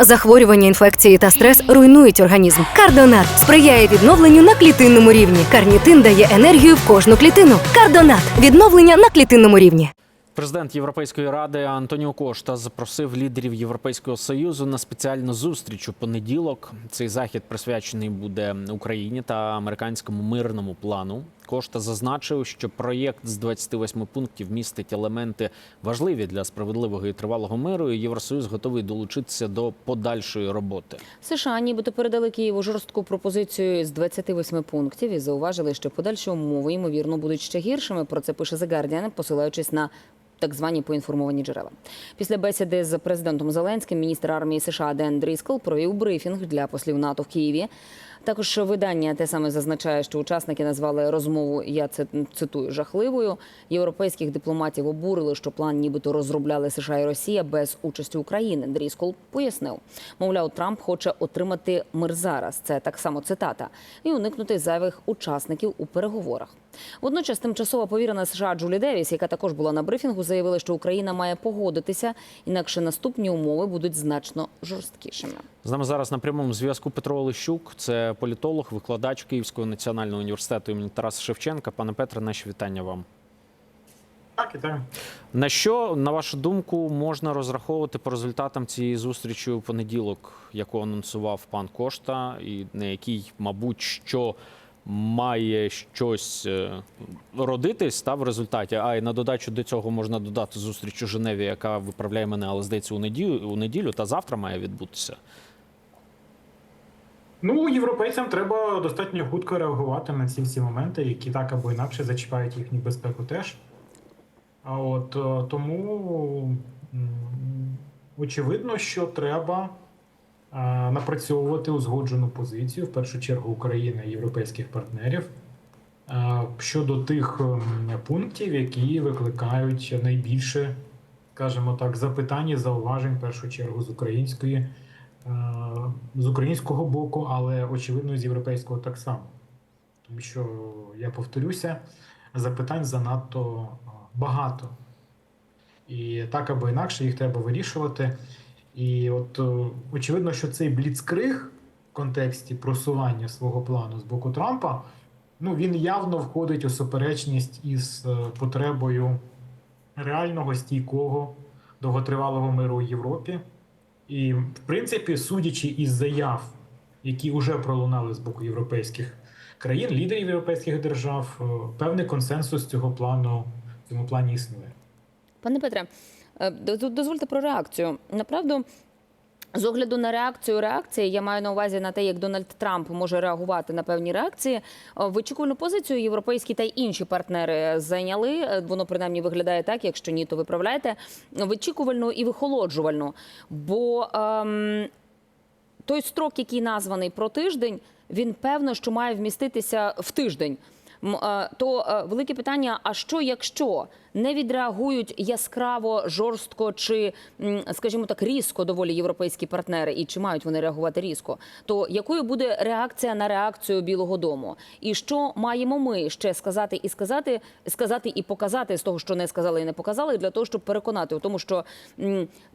Захворювання, інфекції та стрес руйнують організм. Кардонат сприяє відновленню на клітинному рівні. Карнітин дає енергію в кожну клітину. Кардонат відновлення на клітинному рівні. Президент Європейської ради Антоніо Кошта запросив лідерів Європейського союзу на спеціальну зустріч у понеділок. Цей захід присвячений буде Україні та американському мирному плану. Кошта зазначив, що проєкт з 28 пунктів містить елементи важливі для справедливого і тривалого миру. і Євросоюз готовий долучитися до подальшої роботи. США нібито передали Києву жорстку пропозицію з 28 пунктів і зауважили, що подальші умови ймовірно будуть ще гіршими. Про це пише The Guardian, посилаючись на так звані поінформовані джерела. Після бесіди з президентом Зеленським міністр армії США Ден Дріскл провів брифінг для послів НАТО в Києві. Також видання те саме зазначає, що учасники назвали розмову. Я це цитую жахливою. Європейських дипломатів обурили, що план нібито розробляли США і Росія без участі України. Дріскол пояснив, мовляв, Трамп хоче отримати мир зараз. Це так само цитата, і уникнути зайвих учасників у переговорах. Водночас тимчасова повірена США Джулі Девіс, яка також була на брифінгу, заявила, що Україна має погодитися, інакше наступні умови будуть значно жорсткішими. З нами зараз на прямому зв'язку Петро Олещук, це політолог, викладач Київського національного університету імені Тараса Шевченка. Пане Петре, наші вітання вам. Так, і так. На що, на вашу думку, можна розраховувати по результатам цієї зустрічі у понеділок, яку анонсував пан Кошта, і на якій, мабуть, що має щось е, родитись та в результаті. А і на додачу до цього можна додати зустріч у Женеві, яка виправляє мене, але здається, у неділю, у неділю та завтра має відбутися. Ну, європейцям треба достатньо хутко реагувати на ці всі моменти, які так або інакше зачіпають їхню безпеку теж. А от е, тому очевидно, що треба напрацьовувати узгоджену позицію, в першу чергу України і європейських партнерів, щодо тих пунктів, які викликають найбільше, скажімо так, запитань і зауважень, в першу чергу з української. е, З українського боку, але очевидно з європейського так само. Тому що я повторюся, запитань занадто е, багато. І так або інакше їх треба вирішувати. І от е, очевидно, що цей бліцкриг в контексті просування свого плану з боку Трампа, ну він явно входить у суперечність із е, потребою реального стійкого довготривалого миру у Європі. І, в принципі, судячи із заяв, які вже пролунали з боку європейських країн, лідерів європейських держав, е, певний консенсус цього плану в цьому плані існує. Пане Петре, дозвольте про реакцію. Направду, з огляду на реакцію реакції, я маю на увазі на те, як Дональд Трамп може реагувати на певні реакції. Е, Вичікувальну позицію європейські та й інші партнери зайняли. Е, Воно принаймні виглядає так. Якщо ні, то виправляйте. Вичікувальну і вихолоджувальну. Бо ем, той строк, який названий про тиждень, він певно, що має вміститися в тиждень. То велике питання: а що якщо не відреагують яскраво, жорстко чи, скажімо так, різко доволі європейські партнери, і чи мають вони реагувати різко? То якою буде реакція на реакцію Білого Дому? І що маємо ми ще сказати і сказати, сказати і показати з того, що не сказали і не показали, для того, щоб переконати у тому, що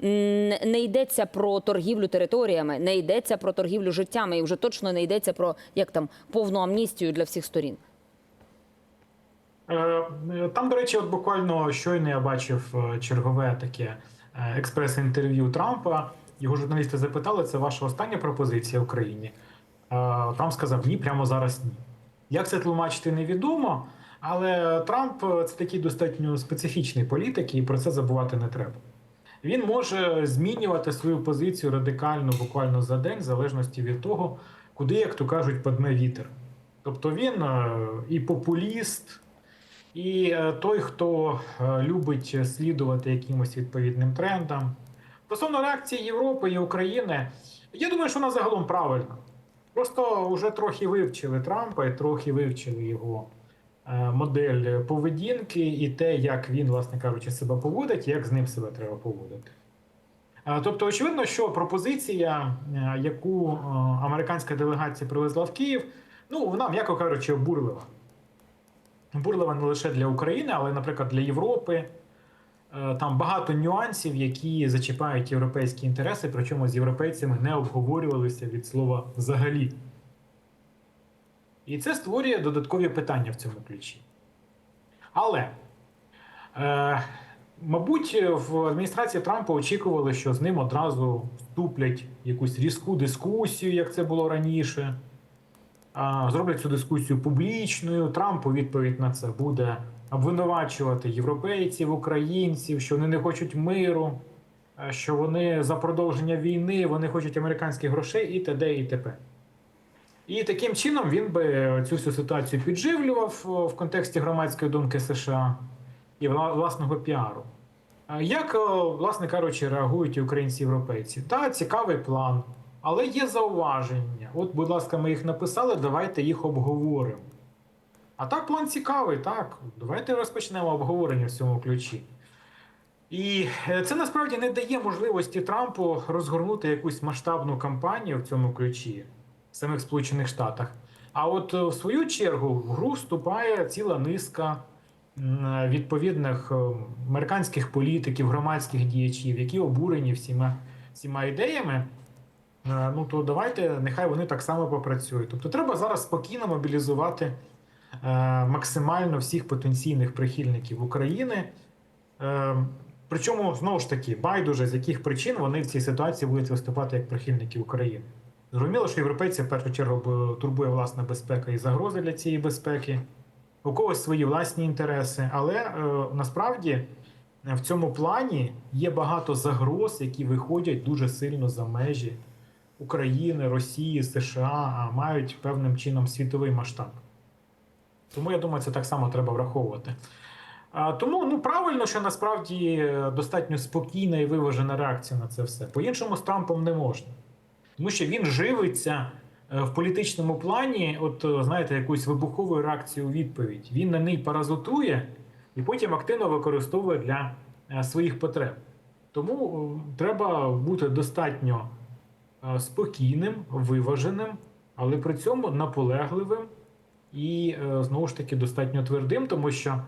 не йдеться про торгівлю територіями, не йдеться про торгівлю життями, і вже точно не йдеться про як там повну амністію для всіх сторін. Е, Там, до речі, от буквально щойно я бачив е, чергове таке е, експрес-інтерв'ю Трампа. Його журналісти запитали, це ваша остання пропозиція Україні. Трамп сказав ні, прямо зараз ні. Як це тлумачити, невідомо. Але Трамп це такий достатньо специфічний політик, і про це забувати не треба. Він може змінювати свою позицію радикально буквально за день, в залежності від того, куди, як то кажуть, падне вітер. Тобто він і популіст, і е, той, хто е, любить слідувати якимось відповідним трендам. Стосовно реакції Європи і України, я думаю, що вона загалом правильна. Просто вже трохи вивчили Трампа і трохи вивчили його е, модель поведінки і те, як він, власне кажучи, себе поводить, як з ним себе треба поводити. Тобто, очевидно, що пропозиція, яку американська делегація привезла в Київ, ну вона, м'яко кажучи, обурлива. Бурлива не лише для України, але, наприклад, для Європи, е, там багато нюансів, які зачіпають європейські інтереси, причому з європейцями не обговорювалися від слова взагалі. І це створює додаткові питання в цьому ключі. Але, е, мабуть, в адміністрації Трампа очікували, що з ним одразу вступлять якусь різку дискусію, як це було раніше. Зроблять цю дискусію публічною. Трамп у відповідь на це буде обвинувачувати європейців, українців, що вони не хочуть миру, е, що вони за продовження війни, вони хочуть американських грошей і т.д. і т.п. І таким чином він би цю всю ситуацію підживлював в контексті громадської думки США і власного піару. Як, власне кажучи, реагують українці-європейці? Та цікавий план, але є зауваження. От, будь ласка, ми їх написали, давайте їх обговоримо. А так, план цікавий, так. Давайте розпочнемо обговорення в цьому ключі. І е, це насправді не дає можливості Трампу розгорнути якусь масштабну кампанію в цьому ключі в самих Сполучених Штатах. А от е, в свою чергу в гру вступає ціла низка відповідних е, американських політиків, громадських діячів, які обурені всіма, всіма ідеями. Е, Ну то давайте, нехай вони так само попрацюють. Тобто треба зараз спокійно мобілізувати е, максимально всіх потенційних прихильників України. Е, Причому знову ж таки байдуже з яких причин вони в цій ситуації будуть виступати як прихильники України. Зрозуміло, що європейці в першу чергу турбує власна безпека і загрози для цієї безпеки, у когось свої власні інтереси, але е, насправді в цьому плані є багато загроз, які виходять дуже сильно за межі України, Росії, США, мають певним чином світовий масштаб. Тому я думаю, це так само треба враховувати. Тому ну правильно, що насправді достатньо спокійна і виважена реакція на це все. По-іншому з Трампом не можна. Тому що він живиться е, в політичному плані, от е, знаєте, якусь вибуховою реакцією у відповідь. Він на неї паразитує і потім активно використовує для е, своїх потреб. Тому треба бути достатньо спокійним, виваженим, але при цьому наполегливим і е, знову ж таки достатньо твердим, тому що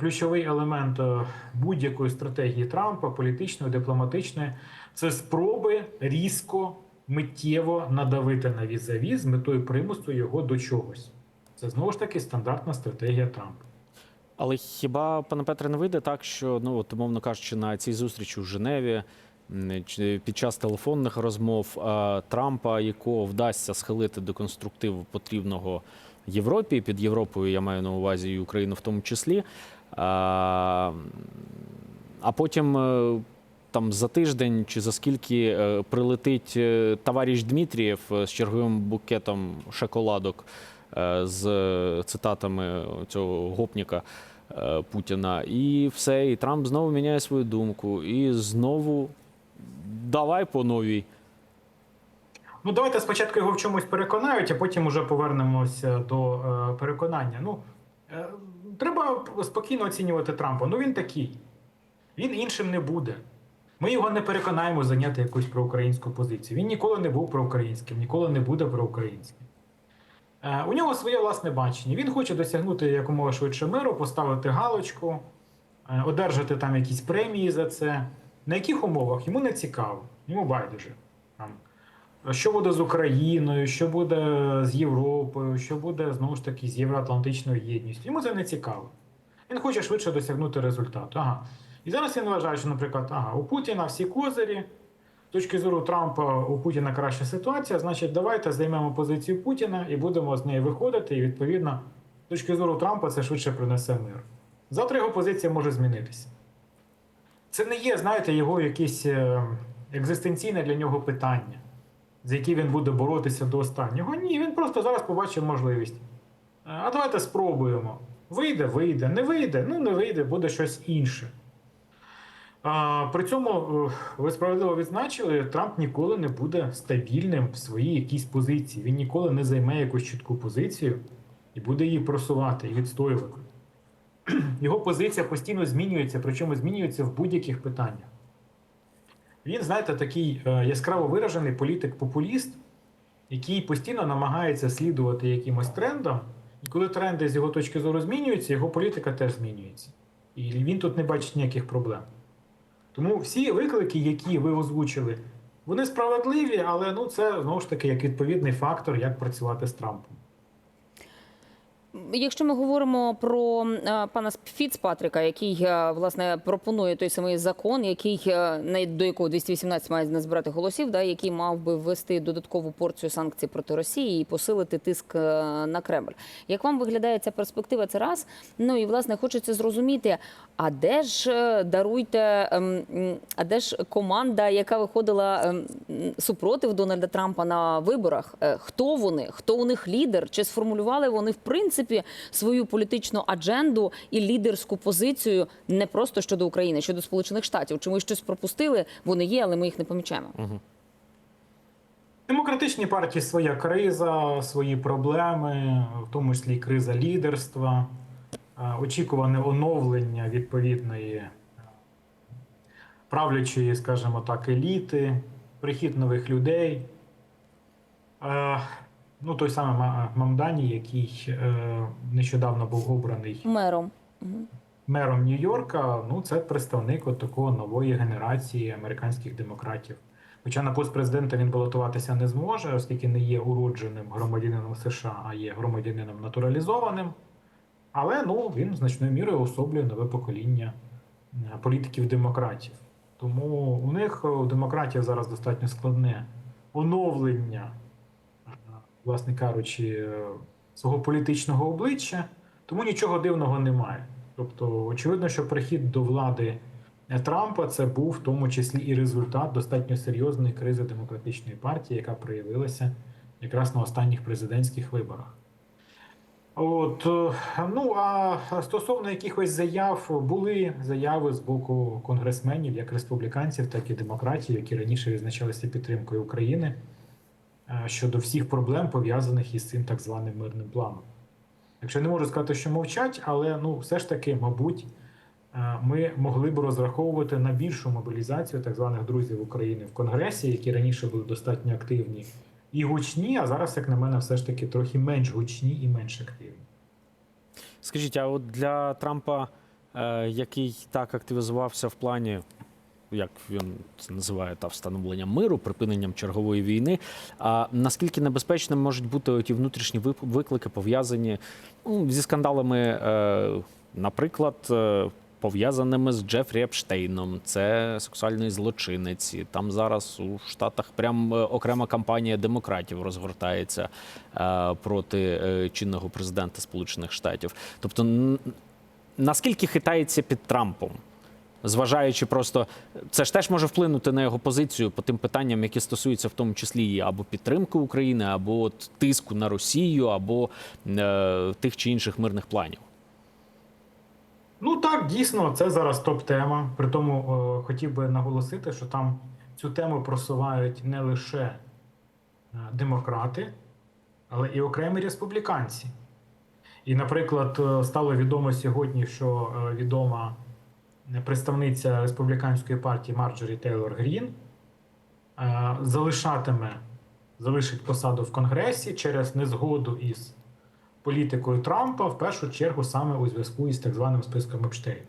ключовий елемент е, будь-якої стратегії Трампа, політичної, дипломатичної, це спроби різко, миттєво надавити на візаві з метою примусу його до чогось. Це знову ж таки стандартна стратегія Трампа. Але хіба, пане Петре, не вийде так, що ну от, умовно кажучи, на цій зустрічі у Женеві під час телефонних розмов Трампа, якого вдасться схилити до конструктиву потрібного Європі, під Європою я маю на увазі і Україну в тому числі. А потім е, там за тиждень чи за скільки е, прилетить е, товариш Дмитрієв з черговим букетом шоколадок з цитатами цього гопніка Путіна, і все, і Трамп знову міняє свою думку, і знову давай по новій. Ну, давайте спочатку його в чомусь переконають, а потім уже повернемося до е, переконання. Ну, е, треба спокійно оцінювати Трампа. Ну він такий. Він іншим не буде. Ми його не переконаємо зайняти якусь проукраїнську позицію. Він ніколи не був проукраїнським, ніколи не буде проукраїнським. Е, у нього своє власне бачення. Він хоче досягнути якомога швидше миру, поставити галочку, е, одержати там якісь премії за це. На яких умовах йому не цікаво, йому байдуже. Що буде з Україною, що буде з Європою, що буде знову ж таки з Євроатлантичною єдністю. Йому це не цікаво. Він хоче швидше досягнути результату. Ага. І зараз він вважає, що, наприклад, ага, у Путіна всі козирі. З точки зору Трампа у Путіна краща ситуація, значить, давайте займемо позицію Путіна і будемо з неї виходити. І відповідно, з точки зору Трампа це швидше принесе мир. Завтра його позиція може змінитися. Це не є, знаєте, його якесь е, екзистенційне для нього питання, за яке він буде боротися до останнього. Ні, він просто зараз побачив можливість. Е, А давайте спробуємо. Вийде, вийде, не вийде, ну не вийде, буде щось інше. А, при цьому е, ви справедливо відзначили, Трамп ніколи не буде стабільним в своїй якійсь позиції. Він ніколи не займе якусь чітку позицію і буде її просувати і відстоювати. Його позиція постійно змінюється, причому змінюється в будь-яких питаннях. Він, знаєте, такий е, яскраво виражений політик-популіст, який постійно намагається слідувати якимось трендам, і коли тренди з його точки зору змінюються, його політика теж змінюється. І він тут не бачить ніяких проблем. Тому всі виклики, які ви озвучили, вони справедливі, але ну це знову ж таки як відповідний фактор, як працювати з Трампом. Якщо ми говоримо про е, пана Фіцпатріка, який е, власне пропонує той самий закон, який е, на- до якого 218 має назбирати голосів, да, який мав би ввести додаткову порцію санкцій проти Росії і посилити тиск е, на Кремль. Як вам виглядає ця перспектива? Це раз. Ну і власне хочеться зрозуміти, а де ж даруйте, ем, а де ж команда, яка виходила ем, супротив Дональда Трампа на виборах? Хто вони? Хто у них лідер? Чи сформулювали вони в принципі свою політичну адженду і лідерську позицію не просто щодо України, щодо Сполучених Штатів? Чи ми щось пропустили? Вони є, але ми їх не помічаємо. Демократичній партії своя криза, свої проблеми, в тому числі криза лідерства, е, очікуване оновлення відповідної е, правлячої, скажімо так, еліти, прихід нових людей. Ну, той самий Мамдані, який е, нещодавно був обраний Мером. мером Нью-Йорка, ну це представник от такого нової генерації американських демократів. Хоча на пост президента він балотуватися не зможе, оскільки не є уродженим громадянином США, а є громадянином натуралізованим. Але ну він значною мірою особлює нове покоління е, політиків-демократів. Тому у них у демократів зараз достатньо складне оновлення, власне кажучи, свого політичного обличчя. Тому нічого дивного немає. Тобто, очевидно, що прихід до влади Трампа це був в тому числі і результат достатньо серйозної кризи демократичної партії, яка проявилася якраз на останніх президентських виборах. От, е, ну а стосовно якихось заяв, були заяви з боку конгресменів, як республіканців, так і демократів, які раніше відзначалися підтримкою України щодо всіх проблем, пов'язаних із цим так званим мирним планом. Якщо не можу сказати, що мовчать, але ну все ж таки, мабуть, е, ми могли б розраховувати на більшу мобілізацію так званих друзів України в Конгресі, які раніше були достатньо активні і гучні, а зараз, як на мене, все ж таки трохи менш гучні і менш активні. Скажіть, а от для Трампа, е, який так активізувався в плані, як він це називає, та встановлення миру, припиненням чергової війни, а наскільки небезпечним можуть бути ті внутрішні виклики, пов'язані ну, зі скандалами, е, наприклад, е, пов'язаними з Джефрі Епштейном, це сексуальний злочинець. Там зараз у Штатах прям е, окрема кампанія демократів розгортається проти чинного президента Сполучених Штатів. Тобто, наскільки хитається під Трампом? Зважаючи просто, це ж теж може вплинути на його позицію по тим питанням, які стосуються в тому числі і або підтримки України, або от тиску на Росію, або е, тих чи інших мирних планів. Ну так, дійсно, це зараз топ-тема. При тому е, хотів би наголосити, що там цю тему просувають не лише е, демократи, але і окремі республіканці. І, наприклад, е, стало відомо сьогодні, що відома представниця республіканської партії Марджорі Тейлор Грін е, залишатиме, залишить посаду в Конгресі через незгоду із політикою Трампа, в першу чергу саме у зв'язку із так званим списком Епштейна.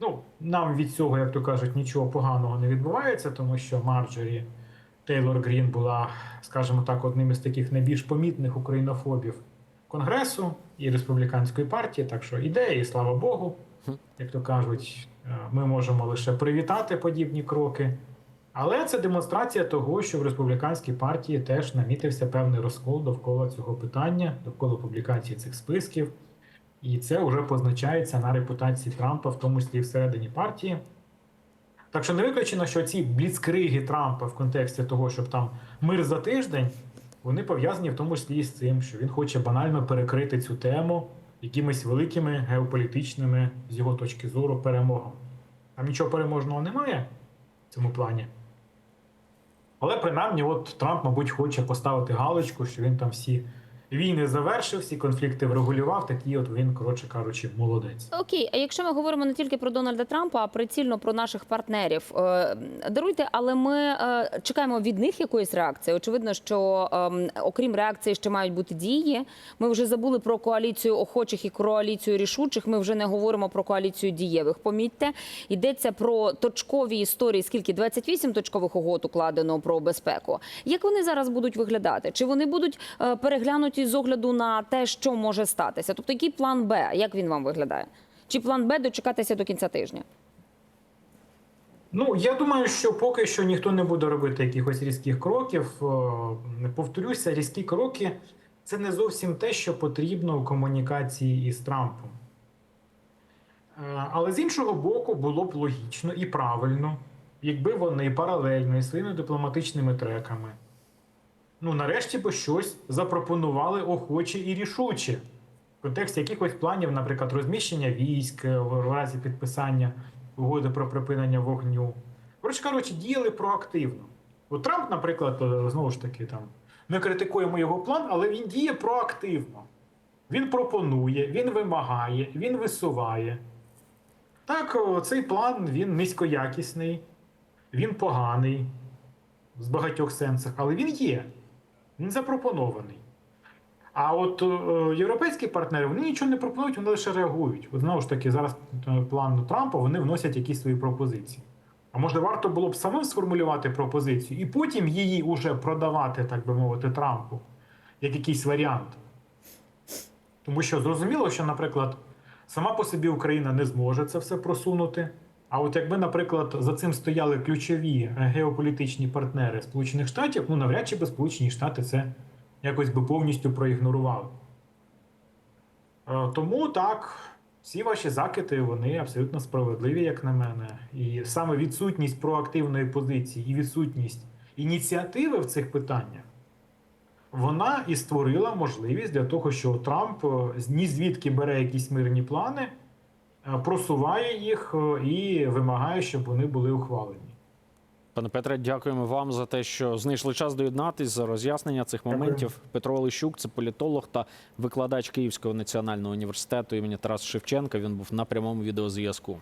Ну, нам від цього, як то кажуть, нічого поганого не відбувається, тому що Марджорі Тейлор Грін була, скажімо так, одним із таких найбільш помітних українофобів Конгресу і республіканської партії. Так що ідея, і слава Богу, як то кажуть, е, ми можемо лише привітати подібні кроки. Але це демонстрація того, що в республіканській партії теж намітився певний розкол довкола цього питання, довкола публікації цих списків. І це вже позначається на репутації Трампа, в тому числі всередині партії. Так що не виключено, що ці бліцкриги Трампа в контексті того, щоб там мир за тиждень, вони пов'язані в тому числі з цим, що він хоче банально перекрити цю тему якимись великими геополітичними, з його точки зору, перемогами. Там нічого переможного немає в цьому плані. Але принаймні, от Трамп, мабуть, хоче поставити галочку, що він там всі війни завершив, всі конфлікти врегулював. Такий от він, коротше кажучи, молодець. Окей, а якщо ми говоримо не тільки про Дональда Трампа, а прицільно про наших партнерів, е, даруйте, але ми е, чекаємо від них якоїсь реакції. Очевидно, що ем, окрім реакції ще мають бути дії. Ми вже забули про коаліцію охочих і коаліцію рішучих. Ми вже не говоримо про коаліцію дієвих. Помітьте, йдеться про точкові історії. Скільки 28 точкових угод укладено про безпеку. Як вони зараз будуть виглядати? Чи вони будуть е, переглянуті з огляду на те, що може статися? Тобто, який план Б? Як він вам виглядає? Чи план Б дочекатися до кінця тижня? Ну, я думаю, що поки що ніхто не буде робити якихось різких кроків. Е, Повторюся, різкі кроки це не зовсім те, що потрібно у комунікації із Трампом. Е, Але з іншого боку, було б логічно і правильно, якби вони паралельно із своїми дипломатичними треками, ну, нарешті би щось запропонували охоче і рішуче. В контексті якихось планів, наприклад, розміщення військ е, в разі підписання угоди про припинення вогню. Коротше кажучи, діяли проактивно. От Трамп, наприклад, е, знову ж таки, там ми критикуємо його план, але він діє проактивно. Він пропонує, він вимагає, він висуває. Так, цей план він низькоякісний, він поганий з багатьох сенсах, але він є. Він запропонований. А от е, європейські партнери вони нічого не пропонують, вони лише реагують. От знову ж таки, зараз е, план Трампа вони вносять якісь свої пропозиції. А може, варто було б самим сформулювати пропозицію і потім її уже продавати, так би мовити, Трампу, як якийсь варіант. Тому що зрозуміло, що, наприклад, сама по собі Україна не зможе це все просунути. А от якби, наприклад, за цим стояли ключові геополітичні партнери Сполучених Штатів, ну навряд чи би Сполучені Штати це якось би повністю проігнорували. Е, Тому так, всі ваші закити вони абсолютно справедливі, як на мене. І саме відсутність проактивної позиції і відсутність ініціативи в цих питаннях, вона і створила можливість для того, що Трамп е, ні звідки бере якісь мирні плани, просуває їх е, і вимагає, щоб вони були ухвалені. Пане Петре, дякуємо вам за те, що знайшли час доєднатись за роз'яснення цих Дякую. моментів. Петро Олещук, це політолог та викладач Київського національного університету імені Тараса Шевченка. Він був на прямому відеозв'язку.